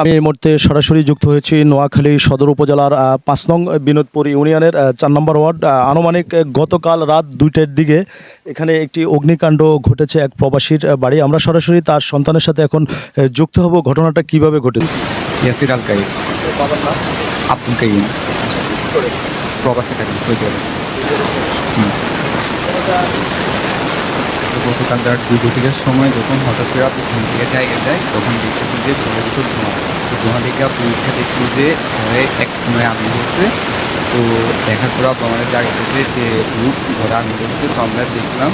আমি এই মুহূর্তে সরাসরি যুক্ত হয়েছি নোয়াখালী সদর উপজেলার পাঁচ নং বিনোদপুর ইউনিয়নের চার নম্বর ওয়ার্ড আনুমানিক গতকাল রাত দুইটার দিকে এখানে একটি অগ্নিকাণ্ড ঘটেছে এক প্রবাসীর বাড়ি। আমরা সরাসরি তার সন্তানের সাথে এখন যুক্ত হব। ঘটনাটা কীভাবে ঘটেছে? ইয়াসির আল কাইম। আব্দুল কাইম। প্রবাসী। তো গতকাল রাত দুই দুটির সময় যখন হঠাৎ করে আপনি ঘুম থেকে জায়গা যায় তখন দেখতেছি যে ঘরের ভিতর ধোঁয়া তো ধোঁয়া দেখে উঠে দেখছি যে ঘরে এক সময় আগুন হচ্ছে তো দেখার পর আপু আমাদের জায়গা থেকে যে রূপ ঘরে আগুন হচ্ছে তো আমরা দেখলাম,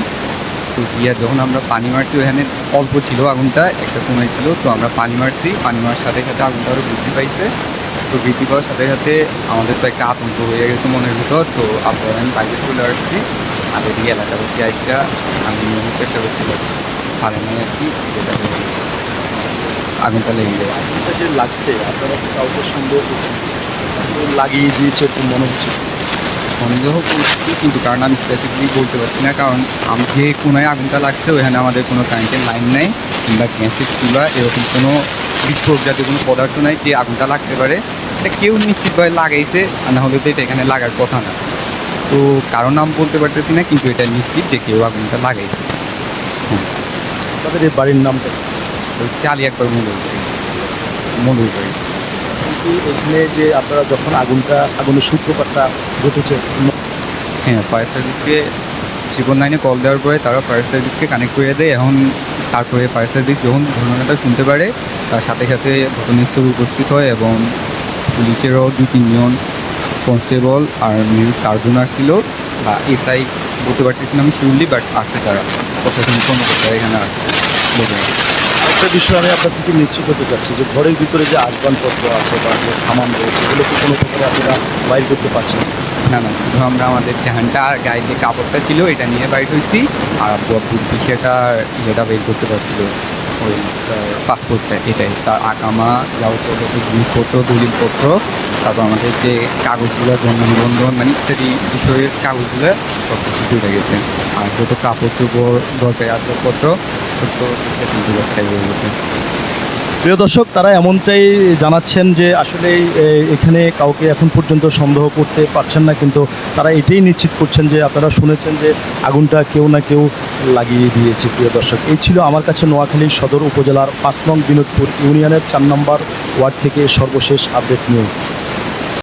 তো গিয়া যখন আমরা পানি মারছি, ওখানে অল্প ছিল আগুনটা, একটা কোনায় ছিল, তো আমরা পানি মারছি। পানি মারার সাথে সাথে আগুনটা আরও বৃদ্ধি পাইছে। তো বৃদ্ধি পাওয়ার সাথে সাথে আমাদের তো একটা আতঙ্ক হয়ে গেছে মনের ভিতর। তো আপনার আমি বাইরে চলে আসছি। আর এদিকে এলাকাবাসী আইসা আমি নিয়মিত চেষ্টা করছিলাম পারে নাই আর কি যেটা হলো। আগুনটা লেগে যায়। আগুনটা যে লাগছে আপনারা কাউকে সন্দেহ করছেন? লাগিয়ে দিয়েছে একটু মনে হচ্ছে? সন্দেহ করছি কিন্তু কারণ আমি স্পেসিফিকলি বলতে পারছি না কারণ আমি যে কোনায় আগুনটা লাগছে ওখানে আমাদের কোনো কারেন্টের লাইন নেই কিংবা গ্যাসের চুলা এরকম কোনো বিস্ফোরক জাতীয় কোনো পদার্থ নাই যে আগুনটা লাগতে পারে। এটা কেউ নিশ্চিতভাবে লাগাইছে আর না হলে তো এটা এখানে লাগার কথা না। তো কারণ নাম বলতে পারতেছি না কিন্তু এটা নিশ্চিত যে কেউ আগুনটা লাগাইছে। আপনাদের এই বাড়ির নামটা তো চালি একবার মূল মূল করি কিন্তু এখানে যে আপনারা যখন আগুনটা আগুনের সূত্রপাতটা ঘটেছে হ্যাঁ ফায়ার সার্ভিসকে জীবন লাইনে কল দেওয়ার পরে তারা ফায়ার সার্ভিসকে কানেক্ট করে দেয়। এখন তারপরে ফায়ার সার্ভিস যখন ঘটনাটা শুনতে পারে তার সাথে সাথে ঘটনাস্থলে উপস্থিত হয় এবং পুলিশেরও দুই তিনজন কনস্টেবল আর সার্জন আসছিল বা এসআই বলতে পারতেছি না আমি শিউরলি বাট আসছে তারা প্রশাসনিক কর্মকর্তারা এখানে আসছে। আরেকটা বিষয় আমি আপনার থেকে নিশ্চিত হতে চাচ্ছি যে ঘরের ভিতরে যে আসবাবপত্র আছে বা যে সামান রয়েছে এগুলো কি কোনো প্রকারে আপনারা বাইর করতে পারছেন? না? না শুধু আমরা আমাদের জাহানটা আর গায়ে যে কাপড়টা ছিল এটা নিয়ে বাইর হয়েছি। আর আব্বু আব্বুর বিষয়টা ইয়েটা বের করতে পারছিল। ওই পাসপোর্টটা এটাই। তার আকামা যাবতীয় জিনিসপত্র দলিলপত্র তারপর আমাদের যে কাগজগুলো জন্ম নিবন্ধন মানে ইত্যাদি বিষয়ের কাগজগুলো সব কিছু জুড়ে গেছে। আর যত কাপড় চোপড় দরকারি আসবাবপত্র গেছে। প্রিয় দর্শক, তারা এমনটাই জানাচ্ছেন যে আসলে এখানে কাউকে এখন পর্যন্ত সন্দেহ করতে পারছেন না, কিন্তু তারা এটাই নিশ্চিত করছেন যে আপনারা শুনেছেন যে আগুনটা কেউ না কেউ লাগিয়ে দিয়েছে, প্রিয় দর্শক। এই ছিল আমার কাছে নোয়াখালী সদর উপজেলার পাঁচ নং বিনোদপুর ইউনিয়নের চার নম্বর ওয়ার্ড থেকে সর্বশেষ আপডেট নিউজ।